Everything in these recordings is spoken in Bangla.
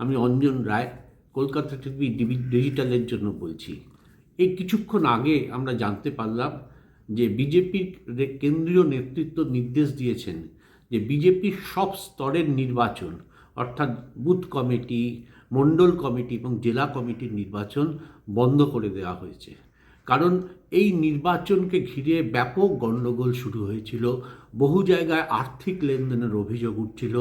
আমি অঞ্জন রায়, কলকাতা টিভি ডিজিটালের জন্য বলছি। এই কিছুক্ষণ আগে আমরা জানতে পারলাম যে বিজেপির কেন্দ্রীয় নেতৃত্ব নির্দেশ দিয়েছেন যে বিজেপির সব স্তরের নির্বাচন, অর্থাৎ বুথ কমিটি, মণ্ডল কমিটি এবং জেলা কমিটির নির্বাচন বন্ধ করে দেওয়া হয়েছে। কারণ এই নির্বাচনকে ঘিরে ব্যাপক গণ্ডগোল শুরু হয়েছিল। বহু জায়গায় আর্থিক লেনদেনের অভিযোগ উঠছিল।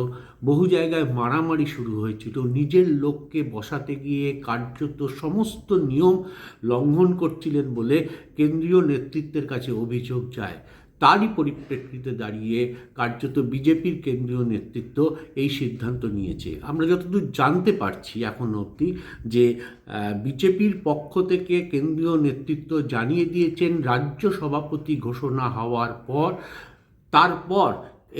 বহু জায়গায় মারামারি শুরু হয়েছিল। নিজের লোককে বসাতে গিয়ে কার্যত সমস্ত নিয়ম লঙ্ঘন করছিলেন বলে কেন্দ্রীয় নেতৃত্বের কাছে অভিযোগ যায়। তারই পরিপ্রেক্ষিতে দাঁড়িয়ে কার্যত বিজেপির কেন্দ্রীয় নেতৃত্ব এই সিদ্ধান্ত নিয়েছে। আমরা যতদূর জানতে পারছি এখন অবধি যে বিজেপির পক্ষ থেকে কেন্দ্রীয় নেতৃত্ব জানিয়ে দিয়েছেন রাজ্য সভাপতি ঘোষণা হওয়ার পর, তারপর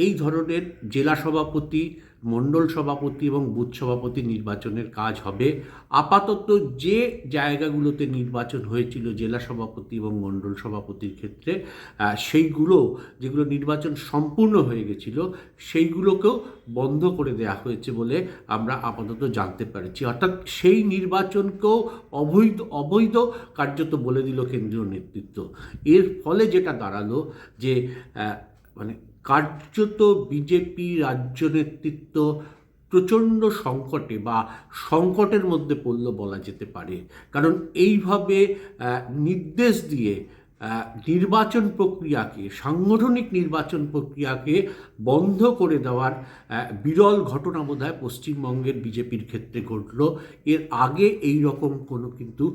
এই ধরনের জেলা সভাপতি মণ্ডল সভাপতি এবং বুথ সভাপতি নির্বাচনের কাজ হবে। আপাতত যে জায়গাগুলোতে নির্বাচন হয়েছিল, জেলা সভাপতি এবং মণ্ডল সভাপতির ক্ষেত্রে সেইগুলো, যেগুলো নির্বাচন সম্পূর্ণ হয়ে গেছিল, সেইগুলোকেও বন্ধ করে দেওয়া হয়েছে বলে আমরা আপাতত জানতে পারছি। অর্থাৎ সেই নির্বাচনকেও অবৈধ অবৈধ কার্যত বলে দিল কেন্দ্রীয় নেতৃত্ব। এর ফলে যেটা দাঁড়াল যে মানে কার্যত বিজেপি রাজ্য নেতৃত্ব প্রচণ্ড সংকটে বা সংকটের মধ্যে পড়ল বলা যেতে পারে। কারণ এইভাবে নির্দেশ দিয়ে নির্বাচন প্রক্রিয়াকে, সাংগঠনিক নির্বাচন প্রক্রিয়াকে বন্ধ করে দেওয়ার বিরল ঘটনা বোধহয় পশ্চিমবঙ্গের বিজেপির ক্ষেত্রে ঘটল। এর আগে এই রকম কোনো কিন্তু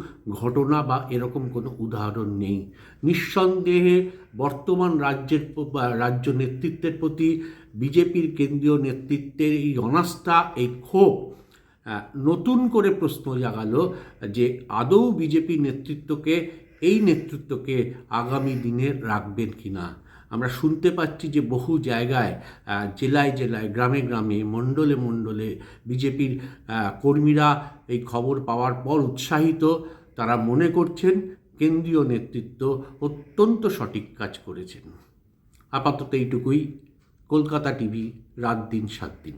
ঘটনা বা এরকম কোনো উদাহরণ নেই। নিঃসন্দেহে বর্তমান রাজ্যের রাজ্য নেতৃত্বের প্রতি বিজেপির কেন্দ্রীয় নেতৃত্বের এই অনাস্থা, এই ক্ষোভ নতুন করে প্রশ্ন জাগালো যে আদৌ বিজেপি নেতৃত্বকে এই নেতৃত্বকে আগামী দিনে রাখবেন কি না আমরা শুনতে পাচ্ছি যে বহু জায়গায় জেলায় জেলায়, গ্রামে গ্রামে, মণ্ডলে মণ্ডলে বিজেপির কর্মীরা এই খবর পাওয়ার পর উৎসাহিত। তারা মনে করছেন কেন্দ্রীয় নেতৃত্ব অত্যন্ত সঠিক কাজ করেছেন। আপাতত এইটুকুই। কলকাতা টিভি, রাত দিন সাত দিন।